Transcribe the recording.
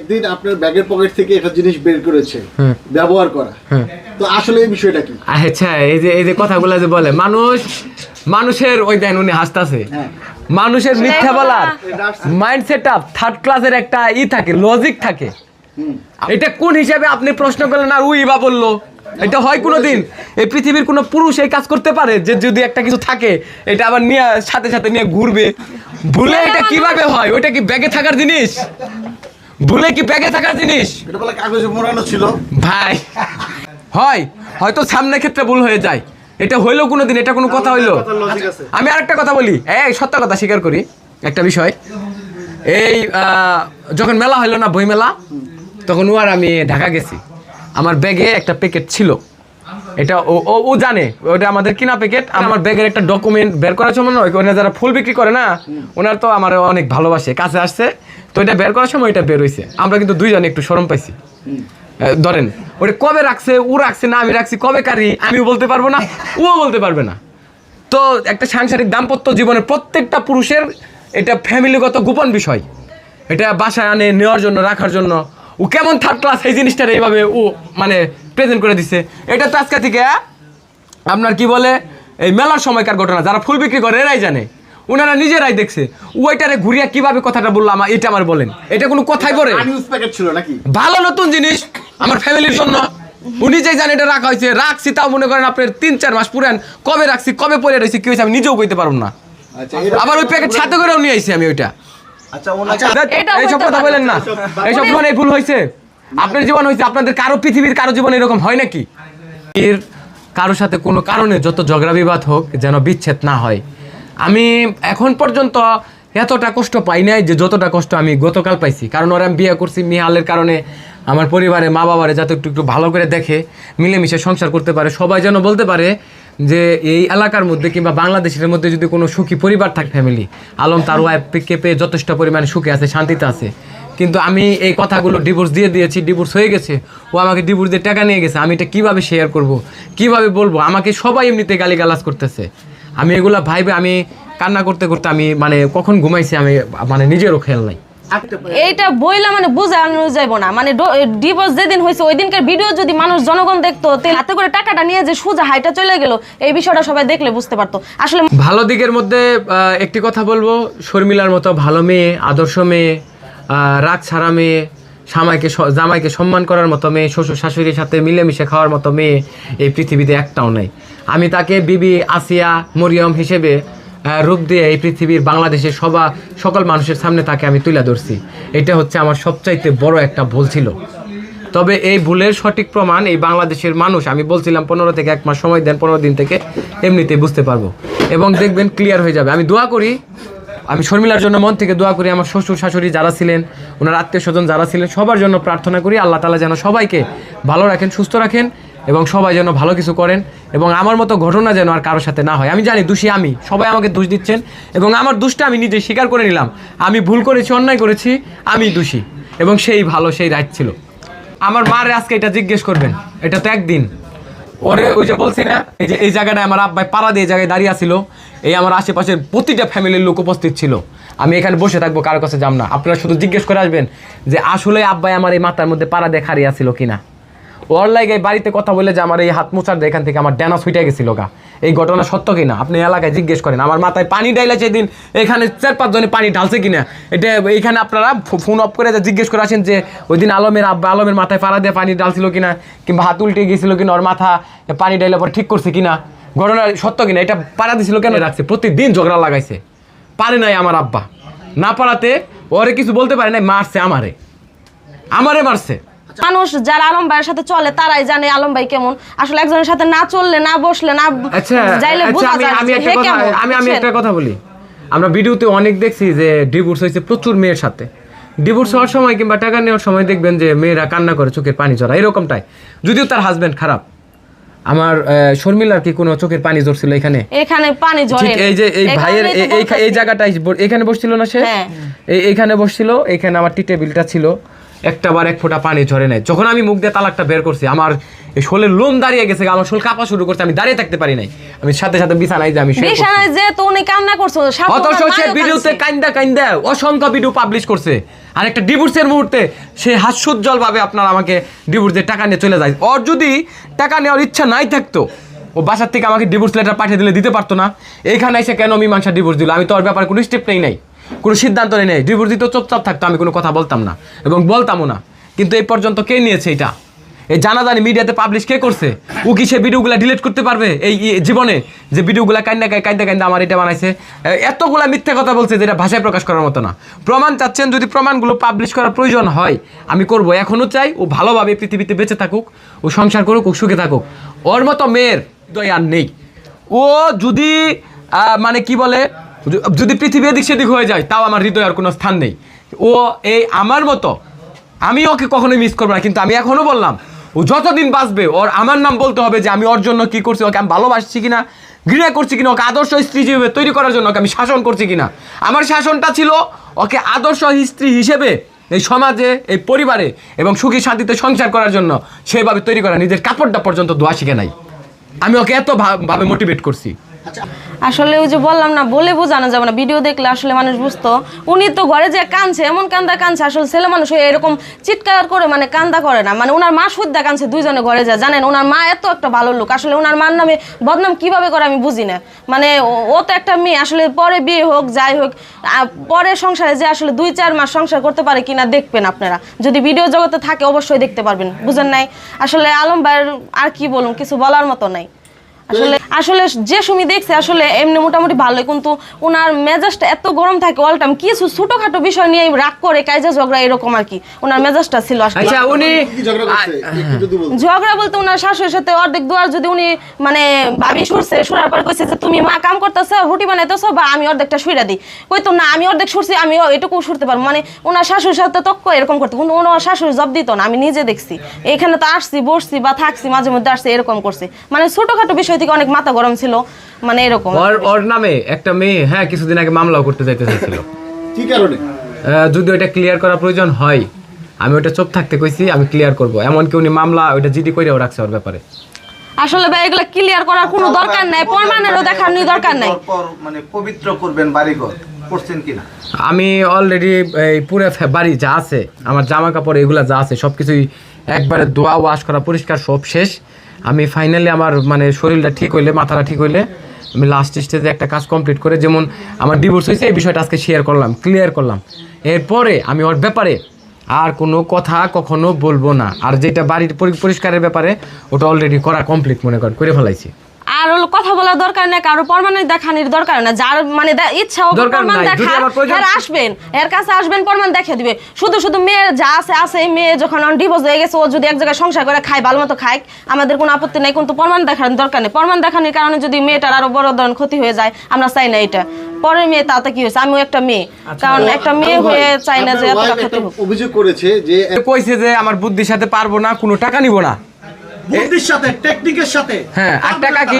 একদিন আপনার ব্যাগের পকেট থেকে একটা জিনিস বের করেছে ব্যবহার করা। তো আসলে এই বিষয়টা কি? আচ্ছা এই যে এই যে কথাগুলো যে বলে মানুষ মানুষের ওই দেন উনি হাসতাছে। হ্যাঁ। মানুষের মিথ্যা বলার এটা আসছে। মাইন্ড সেট আপ থার্ড ক্লাসের একটা ই থাকে লজিক থাকে। এটা কোন হিসাবে আপনি প্রশ্ন করলেন আর উই বা বলল? এটা হয় কোনোদিন এই পৃথিবীর কোনো পুরুষ এই কাজ করতে পারে? যে যদি একটা কিছু থাকে এটা আবার নিয়ে সাথে সাথে নিয়ে ঘুরবে। ভুলে এটা কীভাবে হয়? ওইটা কি ব্যাগে থাকার জিনিস? ভুলে কি ব্যাগে থাকা জিনিস? এটা বলে কাগজে মোড়ানো ছিল। ভাই হয় হয়তো সামনের ক্ষেত্রে ভুল হয়ে যায়। এটা হইল কোনোদিন এটা কোনো কথা হইল। আছে। আমি আরেকটা কথা বলি। এই সত্য কথা স্বীকার করি। একটা বিষয়। এই যখন মেলা হইল না বই মেলা তখন ও আর আমি ঢাকা গেছি। আমার ব্যাগে একটা প্যাকেট ছিল। এটা ও ও জানে ওটা আমাদের কিনা প্যাকেট। আমার ব্যাগের একটা ডকুমেন্ট বের করার সময় নয় ওখানে যারা ফুল বিক্রি করে না ওনার তো আমার অনেক ভালোবাসে। কাছে আসছে। তো এটা বের করার সময় এটা বের হয়েছে আমরা কিন্তু দুইজনে একটু সরম পাইছি। ধরেন ওটা কবে রাখছে ও রাখছে না, আমি রাখছি, কবে কারি, আমিও বলতে পারব না ও বলতে পারবে না। তো একটা সাংসারিক দাম্পত্য জীবনের প্রত্যেকটা পুরুষের এটা ফ্যামিলিগত গোপন বিষয়। এটা বাসায় আনে, নেওয়ার জন্য, রাখার জন্য। ও কেমন থার্ড ক্লাস এই জিনিসটা এইভাবে ও মানে প্রেজেন্ট করে দিছে। এটা তো আজকে থেকে, আপনার কি বলে, এই মেলার সময়কার ঘটনা, যারা ফুল বিক্রি করে, এরাই জানে। ওনারা নিজেরাই দেখছে। ওইটারে ঘুরিয়া কীভাবে কথাটা বললাম এটা আমার বলেন। এটা কোনো কথাই পড়ে ছিল নাকি? ভালো নতুন জিনিস আমার ফ্যামিলির জন্য। উনি যে জানে এটা রাখা হয়েছে রাখছি তাও মনে করেন আপনার তিন চার মাস পুরান। কবে রাখছি কবে পরে রয়েছে কি হয়েছে আমি নিজেও কইতে পারব না। আচ্ছা আবার ওই প্যাকেট সাথে করেও নিয়ে আইছি আমি ওইটা। আচ্ছা এটাও এইসব কথা বলেন না। এইসব জীবনে ভুল হয়েছে। আপনার জীবন হয়েছে আপনাদের কারও পৃথিবীর কারও জীবনে এরকম হয় নাকি? এর কারোর সাথে কোনো কারণে যত ঝগড়া বিবাদ হোক যেন বিচ্ছেদ না হয়। আমি এখন পর্যন্ত এতটা কষ্ট পাই নাই যে যতটা কষ্ট আমি গতকাল পাইছি। কারণ ওরা আমি বিয়ে করছি মিহালের কারণে আমার পরিবারে মা বাবারে যাতে একটু একটু ভালো করে দেখে, মিলেমিশে সংসার করতে পারে। সবাই যেন বলতে পারে যে এই এলাকার মধ্যে কিংবা বাংলাদেশের মধ্যে যদি কোনো সুখী পরিবার থাকে ফ্যামিলি আলম তার ওয়াইফকে পেয়ে যথেষ্ট পরিমাণে সুখে আছে, শান্তিতে আছে। কিন্তু আমি এই কথাগুলো ডিভোর্স দিয়ে দিয়েছি ডিভোর্স হয়ে গেছে। ও আমাকে ডিভোর্স দিয়ে টাকা নিয়ে গেছে। আমি এটা কীভাবে শেয়ার করব? কীভাবে বলব? আমাকে সবাই এমনিতে গালিগালাজ করতেছে। আমি এগুলা ভাইবে আমি কান্না করতে করতে আমি মানে কখন ঘুমাইছি আমি মানে নিজেরও খেয়াল নাই। এইটা বইলা মানে বোঝানো যাইব না। মানে ডিভোর্স যেদিন হয়েছে ওই দিনকার ভিডিও যদি মানুষ জনগণ দেখতো হাতে করে টাকাটা নিয়ে যে সোজা হাইটা চলে গেল এই বিষয়টা সবাই দেখলে বুঝতে পারতো। আসলে ভালো দিকের মধ্যে একটি কথা বলব শর্মিলার মতো ভালো মেয়ে আদর্শ মেয়ে আহ, রাগ ছাড়া মেয়ে জামাইকে স- জামাইকে সম্মান করার মতো মেয়ে, শ্বশুর শাশুড়ির সাথে মিলেমিশে খাওয়ার মতো মেয়ে এই পৃথিবীতে একটাও নাই। আমি তাকে বিবি আসিয়া মরিয়ম হিসেবে রূপ দিয়ে এই পৃথিবীর বাংলাদেশের সবা, সকল মানুষের সামনে তাকে আমি তুলে ধরছি। এটা হচ্ছে আমার সবচাইতে বড় একটা ভুল ছিল। তবে এই ভুলের সঠিক প্রমাণ এই বাংলাদেশের মানুষ, আমি বলছিলাম পনেরো থেকে এক মাস সময় দেন, পনেরো দিন থেকে এমনিতেই বুঝতে পারব। এবং দেখবেন ক্লিয়ার হয়ে যাবে। আমি দোয়া করি আমি শর্মিলার জন্য মন থেকে দোয়া করি, আমার শ্বশুর শাশুড়ি যারা ছিলেন, ওনার আত্মীয় স্বজন যারা ছিলেন, সবার জন্য প্রার্থনা করি, আল্লাহ তালা যেন সবাইকে ভালো রাখেন, সুস্থ রাখেন এবং সবাই যেন ভালো কিছু করেন এবং আমার মতো ঘটনা যেন আর কারোর সাথে না হয়। আমি জানি দোষী আমি, সবাই আমাকে দোষ দিচ্ছেন এবং আমার দোষটা আমি নিজে স্বীকার করে নিলাম। আমি ভুল করেছি, অন্যায় করেছি, আমি দোষী এবং সেই ভালো, সেই রাইট ছিল। আমার মারে আজকে এটা জিজ্ঞেস করবেন, এটা তো একদিন। ওরে ওই যে বলছি না, এই যে এই জায়গাটায় আমার আব্বাই পাড়া দিয়ে জায়গায় দাঁড়িয়ে আছিল, এই আমার আশেপাশের প্রতিটা ফ্যামিলির লোক উপস্থিত ছিল। আমি এখানে বসে থাকব, কারও কাছে যাম না। আপনারা শুধু জিজ্ঞেস করে আসবেন যে আসলে আব্বাই আমার এই মাথার মধ্যে পাড়া দিয়ে আছিল কিনা। ওর লাগে বাড়িতে কথা বলে যে আমার এই হাত মোচার এখান থেকে আমার ড্যানা ছুটে গেছিল গা। এই ঘটনা সত্য কিনা? আপনি এলাকায় জিজ্ঞেস করেন। আমার মাথায় পানি ডাইলে সেদিন এখানে চার পাঁচজনে পানি ঢালছে কিনা? এটা এইখানে আপনারা ফোন অফ করে জিজ্ঞেস করে আসেন যে, ওই দিন আলমের আব্বা আলমের মাথায় পাড়া দিয়ে পানি ডালছিল কিনা, কিংবা হাত উল্টে গিয়েছিল কিনা, ওর মাথা পানি ডাইলে পরে ঠিক করছে কিনা? ঘটনা সত্য কিনা? এটা পাড়া দিছিল কেন? রাখছে। প্রতিদিন ঝগড়া লাগাইছে। পারে নাই আমার আব্বা। না পারাতে ওরে কিছু বলতে পারে নাই, মারছে আমারে। আমারে মারছে। মানুষ যারা আলম ভাইয়ের সাথে চলে তারাই জানে আলম ভাই কেমন। আসলে একজনের সাথে না চললে না বসলে না আচ্ছা যাইলে আচ্ছা বোঝা যায় আমি একটা কথা আমি আমি একটা কথা বলি। আমরা ভিডিওতে অনেক দেখছি যে ডিভোর্স হয়েছে প্রচুর মেয়ের সাথে। ডিভোর্স হওয়ার সময় কিংবা টাকা নেওয়ার সময় দেখবেন যে মেয়েরা কান্না করে চোখের পানি ঝরা এরকমটাই। যদিও তার হাজবেন্ড খারাপ। আমার শর্মিলার কি কোনো চোখের পানি ঝরছিল এখানে? এখানে পানি ঝরে। ঠিক এই যে এই ভাইয়ের এই- জায়গাটাই এখানে বসছিল না সে? হ্যাঁ। এই এইখানে বসছিল এখানে আমার টি টেবিলটা ছিল। একটা বার এক ফোঁটা পানি ঝরে নাই। যখন আমি মুখ দিয়ে তালাকটা বের করছি আমার এই শোলের লোম দাঁড়িয়ে গেছে আমার শোল কাঁপা শুরু করছে আমি দাঁড়িয়ে থাকতে পারি নাই। আমি সাথে সাথে বিছানায় যে আমি। বিছানায় যে তো উনি কান্না করছ অথচ সে ভিডিওতে কাঁদছে। কাইন্দা কাইন্দা অসংখ্য ভিডিও পাবলিশ করছে। আর একটা ডিভোর্সের মুহূর্তে সে হাস্যোজ্জ্বল ভাবে আপনার আমাকে ডিভোর্সের টাকা নিয়ে চলে যায়। ওর যদি টাকা নেওয়ার ইচ্ছা নাই থাকতো ও বাসার থেকে আমাকে ডিভোর্স লেটার পাঠিয়ে দিলে দিতে পারতো না। এইখানে এসে কেন আমি মীমাংসা ডিভোর্স দিল? আমি তো ওর ব্যাপারে কোনো স্টেপ নেই নাই। কোনো সিদ্ধান্ত নেই। ডিভোর্স দিতে চুপচাপ থাকতো, আমি কোনো কথা বলতাম না এবং বলতামও না। কিন্তু এই পর্যন্ত কে নিয়েছে এটা? এই জানাজানি মিডিয়াতে পাবলিশ কে করছে? ও কি সে ভিডিওগুলো ডিলিট করতে পারবে? এই জীবনে যে ভিডিওগুলো কান্দা কান্দা কান্দা আমার এটা বানাইছে এতগুলা মিথ্যা কথা বলছে যেটা ভাষায় প্রকাশ করার মতো না। প্রমাণ চাচ্ছেন যদি প্রমাণগুলো পাবলিশ করার প্রয়োজন হয়, আমি করব। এখনও চাই ও ভালোভাবে পৃথিবীতে বেঁচে থাকুক, ও সংসার করুক, ও সুখে থাকুক। ওর মতো মেয়ের হৃদয় আর নেই। ও যদি মানে কি বলে যদি পৃথিবী এদিক সেদিক হয়ে যায়, তাও আমার হৃদয় আর কোনো স্থান নেই। ও এই আমার মতো, আমি ওকে কখনোই মিস করব না, কিন্তু আমি এখনও বললাম, ও যতদিন বাঁচবে, ওর আমার নাম বলতে হবে যে আমি ওর জন্য কি করছি, ওকে আমি ভালোবাসছি কিনা, ঘৃণা করছি কিনা, ওকে আদর্শ স্ত্রী হিসেবে তৈরি করার জন্য ওকে আমি শাসন করছি কিনা। আমার শাসনটা ছিল ওকে আদর্শ স্ত্রী হিসেবে এই সমাজে, এই পরিবারে এবং সুখী শান্তিতে সংসার করার জন্য সেভাবে তৈরি করা, নিজের কাপড়টা পর্যন্ত দোয়া শিখে নাই। আমি ওকে এত ভাবে মোটিভেট করছি। আসলে ওই যে বললাম না, বলে বোঝানো যাবে না। ভিডিও দেখলে আসলে মানুষ বুঝতো। উনি তো ঘরে যে কানছে এমন কান্দা কানছে আসলে ছেলে মানুষ হয়ে এরকম চিৎকার করে মানে কান্দা করে না। মানে ওনার মা শুদ্ধা কানছে দুইজনে ঘরে যায়। জানেন, ওনার মা এত একটা ভালো লোক। আসলে ওনার মার নামে বদনাম কীভাবে করে আমি বুঝি না। মানে ও তো একটা মেয়ে, আসলে পরে বিয়ে হোক, যাই হোক পরে সংসারে যে আসলে দুই, চার মাস সংসার করতে পারে কিনা দেখবেন আপনারা। যদি ভিডিও জগতে থাকে, অবশ্যই দেখতে পারবেন। বুঝেন নাই? আসলে আলম ভাইয়ের আর কি বলুন, কিছু বলার মতো নাই। আসলে আসলে যে সুমি দেখছে আসলে এমনি মোটামুটি ভালোই কিন্তু ওনার মেজাজটা এত গরম থাকে অল টাইম কিছু ছোটখাটো বিষয় নিয়ে রাগ করে কাইজা ঝগড়া এরকম আর কি ওনার মেজাজটা ছিল আসলে। আচ্ছা উনি ঝগড়া বলতে ওনার শাশুড়ির সাথে অর্ধেক দুয়ার যদি উনি মানে ভাবি সরছে সরার পর কইছে যে তুমি মা রুটি বানাইতেছো বা আমি অর্ধেকটা শুইরা দিই। কইতো না আমি অর্ধেক শুরছি আমি এটুকু শুরতে পারব। মানে ওনার শাশুড়ির সাথে তক্ক এরকম করতে কিন্তু ওনার শাশুড়ি জব দিত না আমি নিজে দেখছি। এখানে তো আসছি বসছি বা থাকছি মাঝে মধ্যে আসছি এরকম করছে। মানে ছোটখাটো বিষয় থেকে অনেক মাথা গরম ছিল মানে এরকম। ওর ওর নামে একটা মেয়ে হ্যাঁ কিছুদিন আগে মামলাও করতে যাইতে চাইছিল। কি কারণে? যদি ওইটা ক্লিয়ার করা প্রয়োজন হয় আমি ওটা চুপ থাকতে কইছি আমি ক্লিয়ার করব। এমনকি উনি মামলা ওইটা জিডি করেও রাখছে ওর ব্যাপারে। আসলে ভাই এগুলো ক্লিয়ার করার কোনো দরকার নাই প্রমাণেরও দেখার নি দরকার নাই। পর মানে পবিত্র করবেন বাড়িঘর করছেন কিনা? আমি অলরেডি এই পুরো বাড়ি যা আছে আমার জামা কাপড় এগুলা যা আছে সব কিছুই একবারে ধোয়া ওয়াশ করা পরিষ্কার সব শেষ। আমি ফাইনালি আমার মানে শরীরটা ঠিক হইলে মাথাটা ঠিক হইলে আমি লাস্ট স্টেজে একটা কাজ কমপ্লিট করে যেমন আমার ডিভোর্স হয়েছে এই বিষয়টা আজকে শেয়ার করলাম ক্লিয়ার করলাম। এরপরে আমি ওর ব্যাপারে আর কোনো কথা কখনো বলব না। আর যেটা বাড়ির পরিষ্কারের ব্যাপারে ওটা অলরেডি করা কমপ্লিট মনে করে ফেলাইছি। আর হলো কথা বলার দরকার নাই কারও প্রমাণের দেখানোর দরকার না। যার মানে ইচ্ছা হোক প্রমাণ প্রয়োজন- এর আসবেন এর কাছে আসবেন প্রমাণ দেখে দিবে। শুধু শুধু মেয়ের যা আছে আছে মেয়ে যখন ডিভোর্স হয়ে গেছে ও যদি এক জায়গায় সংসার করে খায় ভালো মতো খায় আমাদের কোনো আপত্তি নাই কিন্তু প্রমাণ দেখানোর দরকার নেই। প্রমাণ দেখানোর কারণে যদি মেয়েটার আরও বড় ধরনের ক্ষতি হয়ে যায় আমরা চাই না এটা। পরের মেয়ে তাতে কি হয়েছে? আমিও একটা মেয়ে। কারণ একটা মেয়ে হয়ে চাই না যে অভিযোগ করেছে যে কইছে যে আমার বুদ্ধির সাথে পারব না কোনো টাকা নিব না। বুদ্ধির সাথে টেকনিকের সাথে। হ্যাঁ আর টাকা কি